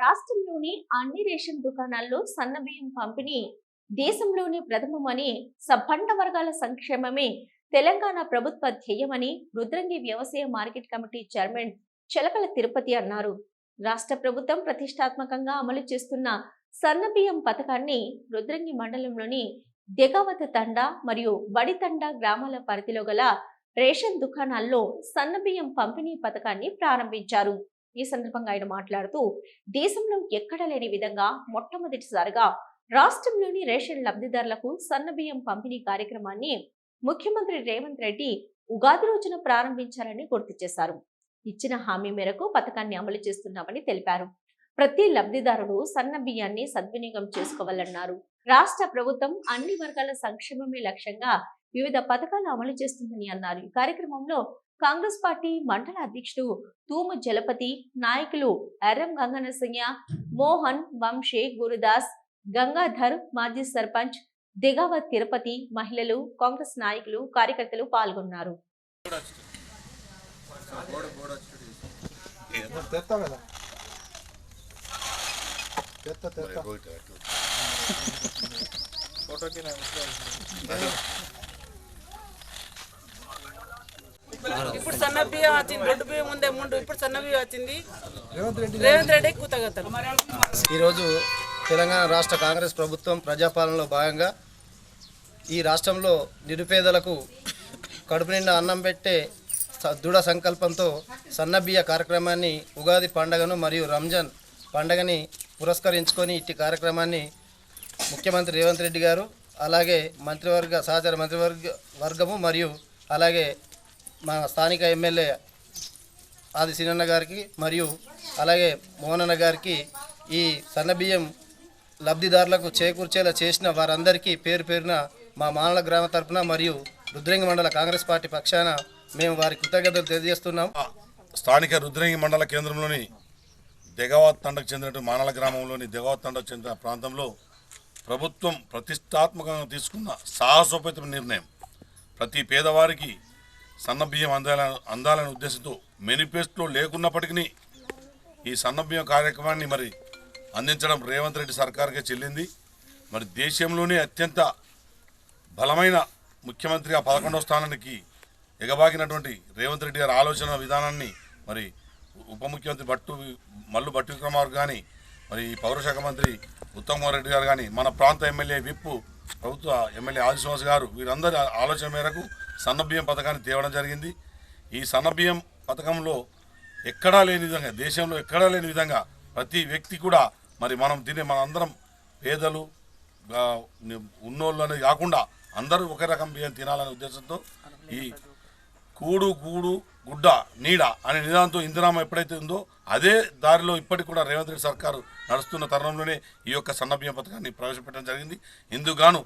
రాష్ట్రంలోని అన్ని రేషన్ దుకాణాల్లో సన్నబియ్యం పంపిణీ దేశంలోని ప్రథమమని సబ్బండ వర్గాల సంక్షేమమే తెలంగాణ ప్రభుత్వ ధ్యేయమని రుద్రంగి వ్యవసాయ market committee chairman Chelakala Tirupati అన్నారు. రాష్ట్ర ప్రభుత్వం ప్రతిష్టాత్మకంగా అమలు చేస్తున్న సన్నబియ్యం పథకాన్ని రుద్రంగి మండలంలోని దెగావత తండా మరియు బడితండ గ్రామాల పరిధిలో గల రేషన్ దుకాణాల్లో సన్నబియ్యం పంపిణీ పథకాన్ని ప్రారంభించారు. ఈ సందర్భంగా ఆయన మాట్లాడుతూ దేశంలో ఎక్కడ లేని విధంగా మొట్టమొదటిసారిగా రాష్ట్రంలోని రేషన్ లబ్ధిదారులకు సన్నబియ్యం పంపిణీ కార్యక్రమాన్ని ముఖ్యమంత్రి రేవంత్ రెడ్డి ఉగాది రోజున ప్రారంభించాలని గుర్తు చేశారు. ఇచ్చిన హామీ మేరకు పథకాన్ని అమలు చేస్తున్నామని తెలిపారు. ప్రతి లబ్ధిదారుడు సన్న బియ్యాన్ని సద్వినియోగం చేసుకోవాలన్నారు. రాష్ట్ర ప్రభుత్వం అన్ని వర్గాల సంక్షేమమే లక్ష్యంగా వివిధ పథకాలు అమలు చేస్తుందని అన్నారు. ఈ కార్యక్రమంలో కాంగ్రెస్ పార్టీ మండల అధ్యక్షుడు తూము జలపతి నాయకులు ఎర్రం గంగనసింహ మోహన్ వంశీ గురుదాస్ గంగాధర్ మాజీ సర్పంచ్ దిగావత్ తిరుపతి మహిళలు కాంగ్రెస్ నాయకులు కార్యకర్తలు పాల్గొన్నారు. సన్న బియ్యం వచ్చింది రెండు బియ్యం ఉందే ముందు ఇప్పుడు సన్న బియ్యం వచ్చింది. రేవంత్ రెడ్డి కూతగతలు ఈరోజు తెలంగాణ రాష్ట్ర కాంగ్రెస్ ప్రభుత్వం ప్రజాపాలనలో భాగంగా ఈ రాష్ట్రంలో నిరుపేదలకు కడుపు నిండా అన్నం పెట్టే దృఢ సంకల్పంతో సన్నబియ్య కార్యక్రమాన్ని ఉగాది పండగను మరియు రంజాన్ పండగని పురస్కరించుకొని ఇట్టి కార్యక్రమాన్ని ముఖ్యమంత్రి రేవంత్ రెడ్డి గారు అలాగే మంత్రివర్గ సహచర మంత్రివర్గ వర్గము మరియు అలాగే మా స్థానిక ఎమ్మెల్యే ఆది సినన్న గారికి మరియు అలాగే మోహనన్న గారికి ఈ సన్నబియ్యం లబ్ధిదారులకు చేకూర్చేలా చేసిన వారందరికీ పేరు పేరున మా మానల గ్రామ తరఫున మరియు రుద్రంగి మండల కాంగ్రెస్ పార్టీ పక్షాన మేము వారి కృతజ్ఞతలు తెలియజేస్తున్నాం. స్థానిక రుద్రంగి మండల కేంద్రంలోని దిగవాత్ తండకు చెందిన మానల గ్రామంలోని దిగవాత్ తండకు చెందిన ప్రాంతంలో ప్రభుత్వం ప్రతిష్టాత్మకంగా తీసుకున్న సాహసోపేత నిర్ణయం. ప్రతి పేదవారికి సన్నబియ్యం అందాల అందాలనే ఉద్దేశంతో మేనిఫెస్టో లేకున్నప్పటికీ ఈ సన్నబియ్యం కార్యక్రమాన్ని మరి అందించడం రేవంత్ రెడ్డి సర్కార్కే చెల్లింది. మరి దేశంలోనే అత్యంత బలమైన ముఖ్యమంత్రిగా పదకొండవ స్థానానికి ఎగబాకినటువంటి రేవంత్ రెడ్డి గారి ఆలోచన విధానాన్ని మరి ఉప ముఖ్యమంత్రి భట్టు మల్లు భట్టు విక్రమార్ కానీ మరి ఈ పౌరశాఖ మంత్రి ఉత్తమ్ కుమార్ రెడ్డి గారు కానీ మన ప్రాంత ఎమ్మెల్యే విప్పు ప్రభుత్వ ఎమ్మెల్యే ఆదిశ్వాస్ గారు వీరందరి ఆలోచన మేరకు సన్నబియ్యం పథకాన్ని తేవడం జరిగింది. ఈ సన్నబియ్యం పథకంలో ఎక్కడా లేని విధంగా దేశంలో ఎక్కడా లేని విధంగా ప్రతి వ్యక్తి కూడా మరి మనం తినే మనందరం పేదలు ఉన్నోళ్ళు అనేది కాకుండా అందరూ ఒకే రకం బియ్యం తినాలనే ఉద్దేశంతో ఈ కూడు కూడు గుడ్డ నీడ అనే నిదానంతో ఇందిరామ ఎప్పుడైతే ఉందో అదే దారిలో ఇప్పటికి కూడా రేవంత్ రెడ్డి సర్కారు నడుస్తున్న తరుణంలోనే ఈ యొక్క సన్నబియ్యం పథకాన్ని ప్రవేశపెట్టడం జరిగింది. ఇందుకు గాను